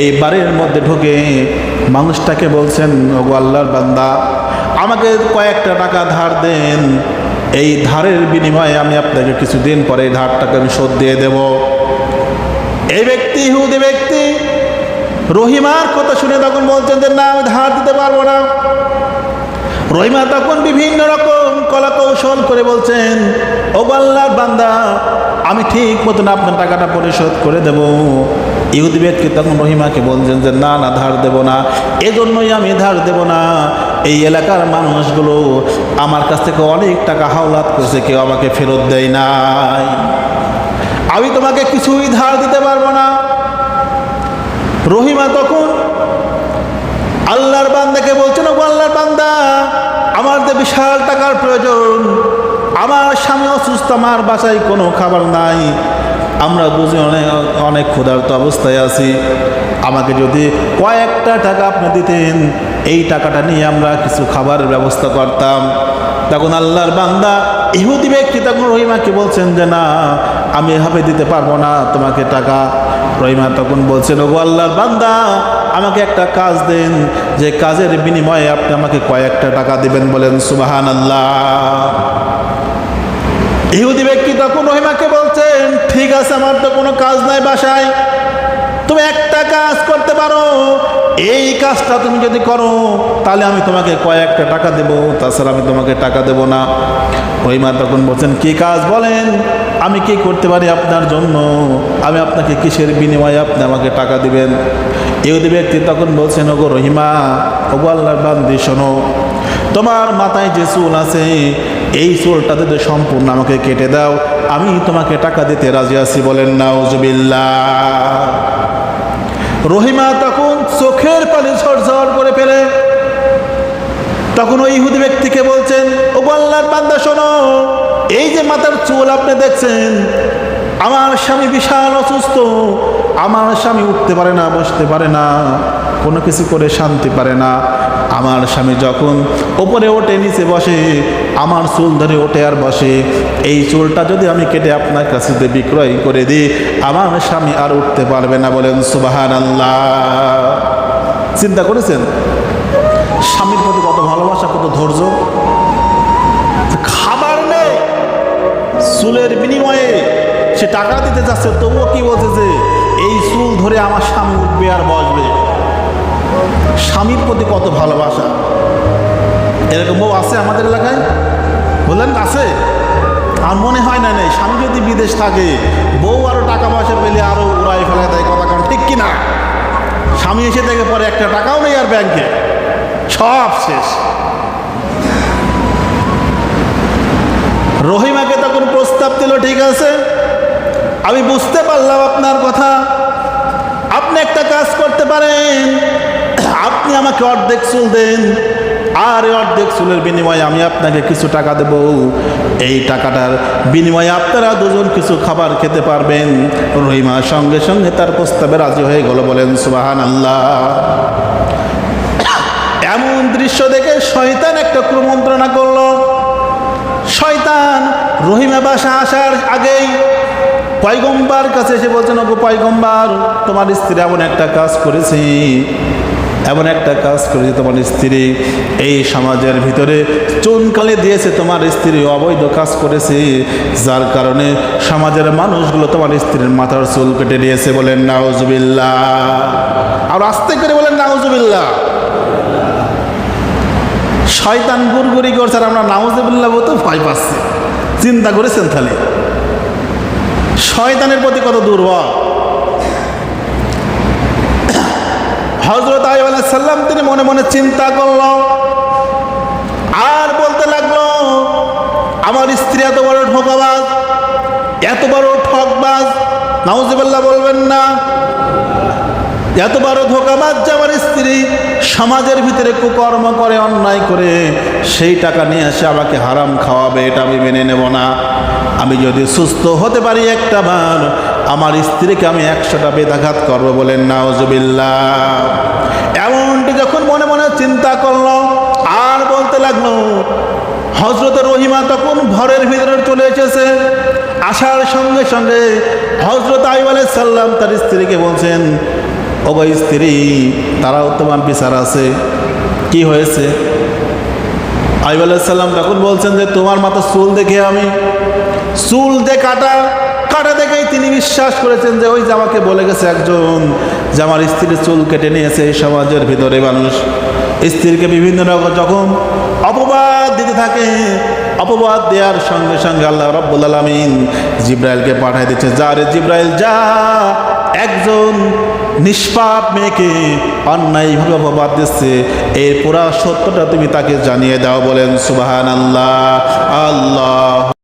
এই বাড়ির মধ্যে ঢুকে মানুষটাকে বলছেন, ওগো আল্লাহর বান্দা, আমাকে কয়েকটা টাকা ধার দেন। এই ধারের বিনিময়ে আমি আপনাকে কিছুদিন পরে এই ধারটাকে আমি শোধ দিয়ে দেব। এই ব্যক্তি, ইহুদি ব্যক্তি রহিমার কথা শুনে তখন বলছেন যে, না, আমি ধার দিতে পারব না। রহিমা তখন বিভিন্ন রকম কলা কৌশল করে বলছেন ও আল্লাহর বান্দা, আমি ঠিক মতন আপনার টাকাটা পরিশোধ করে দেব। ইহুদি ব্যক্তি তখন রহিমাকে বলছেন যে, না না, ধার দেব না। এজন্যই আমি ধার দেব না। এই এলাকার মানুষগুলো আমার কাছ থেকে অনেক টাকা হাওলাত করেছে, কেউ আমাকে ফেরত দেয় নাই। আমি তোমাকে কিছুই ধার দিতে পারব না। রহিমা তখন আল্লাহর বান্দাকে বলছেন ও আল্লাহর বান্দা, আমার যে বিশাল টাকার প্রয়োজন, আমার স্বামী অসুস্থ, আমার বাসায় কোনো খাবার নাই। আমরা বুঝি অনেক অনেক ক্ষুধার্ত অবস্থায় আছি। আমাকে যদি কয়েকটা টাকা আপনি দিতেন, এই টাকাটা নিয়ে আমরা কিছু খাবারের ব্যবস্থা করতাম। তখন আল্লাহর বান্দা ইহুদি ব্যক্তি তখন রহিমাকে বলছেন যে, না, আমি এভাবে দিতে পারব না তোমাকে টাকা। রহিমা তখন বলছেন, ওগো আল্লাহর বান্দা, আমাকে একটা কাজ দেন। যে কাজের বিনিময়ে আপনি আমাকে কয়েকটা টাকা দিবেন বলেন সুবাহান আল্লাহ ইহুদি ব্যক্তি তখন রহিমাকে ঠিক আছে, আমার তো কোনো কাজ নাই বাসায়। তুমি একটা কাজ করতে পারো। এই কাজটা তুমি যদি করো, তাহলে আমি তোমাকে কয়েকটা টাকা দেব। তাছাড়া আমি তোমাকে টাকা দেব না। রহিমা তখন বলছেন, কি কাজ বলেন? আমি কি করতে পারি আপনার জন্য? আমি আপনাকে কিসের বিনিময়ে আপনি আমাকে টাকা দিবেন? ইহুদি ব্যক্তি তখন বলছেন, ওগো রহিমা, ওগো আল্লাহর বান্দি, শোনো তোমার মাথায় যে চুল আছে, এই চুলটা যদি সম্পূর্ণ আমাকে কেটে দাও, আমি তোমাকে টাকা দিতে রাজি আছি বলেন, নাউজুবিল্লাহ। রহিমা তখন চোখের পানি ঝরঝর করে ফেলে। তখন ওই ইহুদি ব্যক্তিকে বলছেন, ও আল্লাহর বান্দা, শোনো, এই যে মাথার চুল আপনি দেখছেন, আমার স্বামী বিশাল অসুস্থ, আমার স্বামী উঠতে পারে না, বসতে পারে না, কোনো কিছু করে শান্তি পারে না। আমার স্বামী যখন ওপরে ওঠে নিচে বসে, আমার চুল ধরে ওঠে আর বসে। এই চুলটা যদি আমি কেটে আপনার কাছে বিক্রয় করে দিই, আমার স্বামী আর উঠতে পারবে না বলেন সুবাহান আল্লাহ চিন্তা করেছেন? স্বামীর প্রতি কত ভালোবাসা, কত ধৈর্য? খাবার নেই, চুলের বিনিময়ে সে টাকা দিতে যাচ্ছে, তবুও কি বলছে যে, এই চুল ধরে আমার স্বামী উঠবে আর বসবে? স্বামীর প্রতি কত ভালোবাসা? এরকম বউ আছে আমাদের এলাকায়? বললেন, আছে। আর মনে হয় না, নেই। স্বামী যদি বিদেশ থাকে, বউ আরও টাকা পয়সা পেলে আরও উড়াই ফেলা দেয় কথা কারণ ঠিক কিনা? স্বামী এসে থেকে পরে একটা টাকাও নেই আর ব্যাংকে। সব শেষ। রহিমাকে তখন প্রস্তাব দিল, ঠিক আছে, আমি বুঝতে পারলাম আপনার কথা। আপনি একটা কাজ করতে পারেন। আপনি আমাকে অর্ধেক চুল দেন। আর অর্ধেক চুলের বিনিময়ে আমি আপনাকে কিছু টাকা দেব। এই টাকাটার বিনিময়ে আপনারা দুজন কিছু খাবার খেতে পারবেন। রহিমা সঙ্গে সঙ্গে তার প্রস্তাবে রাজি হয়ে গেল, বলেন সুবাহান আল্লাহ এমন দৃশ্য দেখে শয়তান একটা কুমন্ত্রণা করল। শয়তান রহিমা বাসা আসার আগেই পয়গম্বার কাছে এসে বলছেন, ওগো পয়গম্বার, তোমার স্ত্রী এমন একটা কাজ করেছে। এমন একটা কাজ করেছে তোমার স্ত্রী এই সমাজের ভিতরে চুনকালে দিয়েছে, তোমার স্ত্রী অবৈধ কাজ করেছে, যার কারণে সমাজের মানুষগুলো তোমার স্ত্রীর মাথার চুল কেটে দিয়েছে বলেন, নাউজুবিল্লাহ। আর আস্তে করে বলেন, নাউজুবিল্লাহ। শয়তান গুড়গুড়ি করছে, আর আমরা নাউজুবিল্লাহ বলতে ভয় পাচ্ছি। চিন্তা করেছেন তাহলে? শয়তানের প্রতি কত দুর্বল? হজরত সাল্লাম তিনি মনে মনে চিন্তা করল আর বলতে লাগল, আমার স্ত্রী এত বড় ঠোকাবাজ এত বড় ঠকবাজ নাউজুবিল্লাহ বলবেন না, এত বড় ধোকাবাজ যে আমার স্ত্রী সমাজের ভিতরে কুকর্ম করে, অন্যায় করে, সেই টাকা নিয়ে এসে আমাকে হারাম খাওয়াবে, এটা আমি মেনে নেব না। আমি যদি সুস্থ হতে পারি একটা বার আমার স্ত্রীকে আমি একশোটা বেদাঘাত করব বলেন নাওজবিল্লা এমনটি যখন মনে মনে চিন্তা করল, আর বলতে লাগল হজরত রহিমা তখন ঘরের ভিতরে চলে এসেছে। আসার সঙ্গে সঙ্গে হজরত আইব সাল্লাম তার স্ত্রীকে বলছেন ওগো স্ত্রী, তারাও তোমার বিচার আছে। কি হয়েছে? আইব আলাইসাল্লাম তখন বলছেন যে, তোমার মাথা চুল দেখে আমি, চুল দে কাটা বিশ্বাস করেছেন যে ওই যে আমাকে বলে গেছে একজন যে আমার স্ত্রীর চুল কেটে নিয়েছে এই সমাজের ভিতরে মানুষ। স্ত্রীকে বিভিন্ন রকম যখন অপবাদ দিতে থাকে, অপবাদ দেওয়ার সঙ্গে সঙ্গে আল্লাহ রব্বুল আলমিন জিব্রাইলকে পাঠাই দিচ্ছে। যা রে জিব্রাইল, যা একজন নিষ্পাপ মেয়েকে অন্যায়ভাবে অপবাদ দিচ্ছে, এর পুরা সত্যটা তুমি তাকে জানিয়ে দাও বলেন সুবাহান আল্লাহ আল্লাহ।